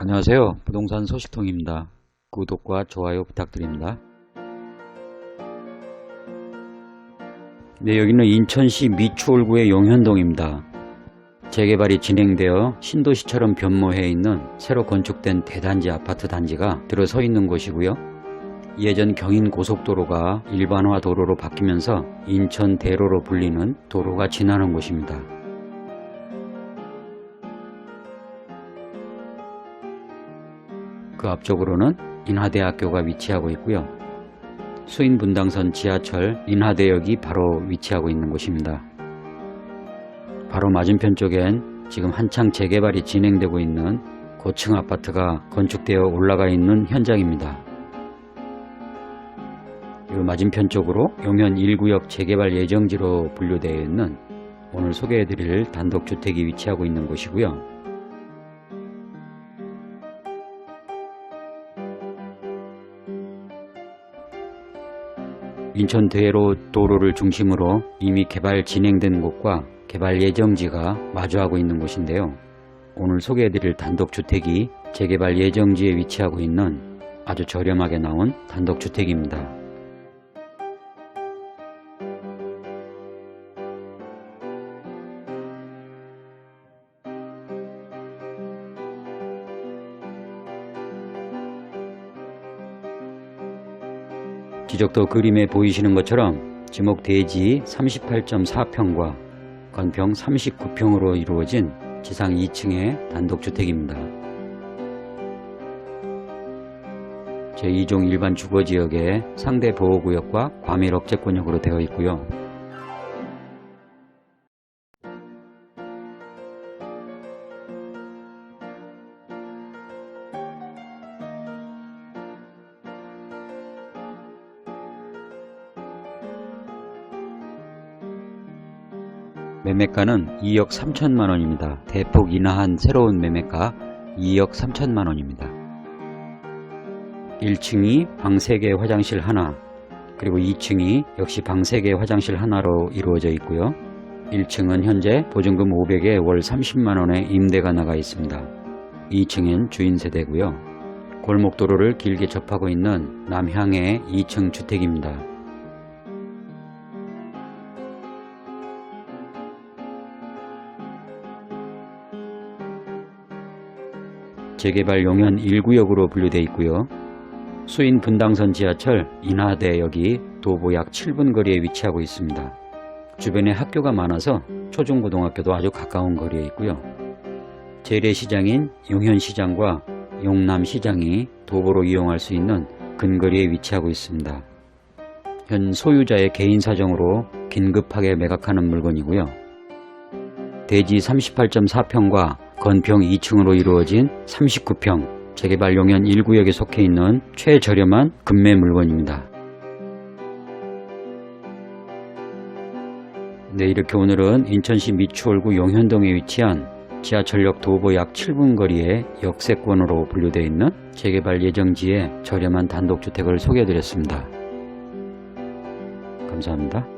안녕하세요. 부동산 소식통입니다. 구독과 좋아요 부탁드립니다. 네, 여기는 인천시 미추홀구의 용현동입니다. 재개발이 진행되어 신도시처럼 변모해 있는 새로 건축된 대단지 아파트 단지가 들어서 있는 곳이고요. 예전 경인 고속도로가 일반화 도로로 바뀌면서 인천 대로로 불리는 도로가 지나는 곳입니다. 그 앞쪽으로는 인하대학교가 위치하고 있고요. 수인분당선 지하철 인하대역이 바로 위치하고 있는 곳입니다. 바로 맞은편 쪽엔 지금 한창 재개발이 진행되고 있는 고층 아파트가 건축되어 올라가 있는 현장입니다. 이 맞은편 쪽으로 용현 1구역 재개발 예정지로 분류되어 있는 오늘 소개해드릴 단독주택이 위치하고 있는 곳이고요. 인천 대로 도로를 중심으로 이미 개발 진행된 곳과 개발 예정지가 마주하고 있는 곳인데요. 오늘 소개해드릴 단독주택이 재개발 예정지에 위치하고 있는 아주 저렴하게 나온 단독주택입니다. 지적도 그림에 보이시는 것처럼 지목 대지 38.4평과 건평 39평으로 이루어진 지상 2층의 단독주택입니다. 제2종 일반 주거지역의 상대 보호구역과 과밀 억제권역으로 되어 있고요. 매매가는 2억 3천만 원입니다. 대폭 인하한 새로운 매매가 2억 3천만 원입니다. 1층이 방 3개 화장실 하나, 그리고 2층이 역시 방 3개 화장실 하나로 이루어져 있고요. 1층은 현재 보증금 500에 월 30만 원의 임대가 나가 있습니다. 2층엔 주인 세대고요. 골목도로를 길게 접하고 있는 남향의 2층 주택입니다. 재개발 용현 1구역으로 분류되어 있고요. 수인 분당선 지하철 인하대역이 도보 약 7분 거리에 위치하고 있습니다. 주변에 학교가 많아서 초중고등학교도 아주 가까운 거리에 있고요. 재래시장인 용현시장과 용남시장이 도보로 이용할 수 있는 근거리에 위치하고 있습니다. 현 소유자의 개인 사정으로 긴급하게 매각하는 물건이고요. 대지 38.4평과 건평 2층으로 이루어진 39평 재개발 용현 1구역에 속해 있는 최저렴한 금매 물건입니다. 네, 이렇게 오늘은 인천시 미추홀구 용현동에 위치한 지하철역 도보 약 7분 거리의 역세권으로 분류되어 있는 재개발 예정지의 저렴한 단독주택을 소개해드렸습니다. 감사합니다.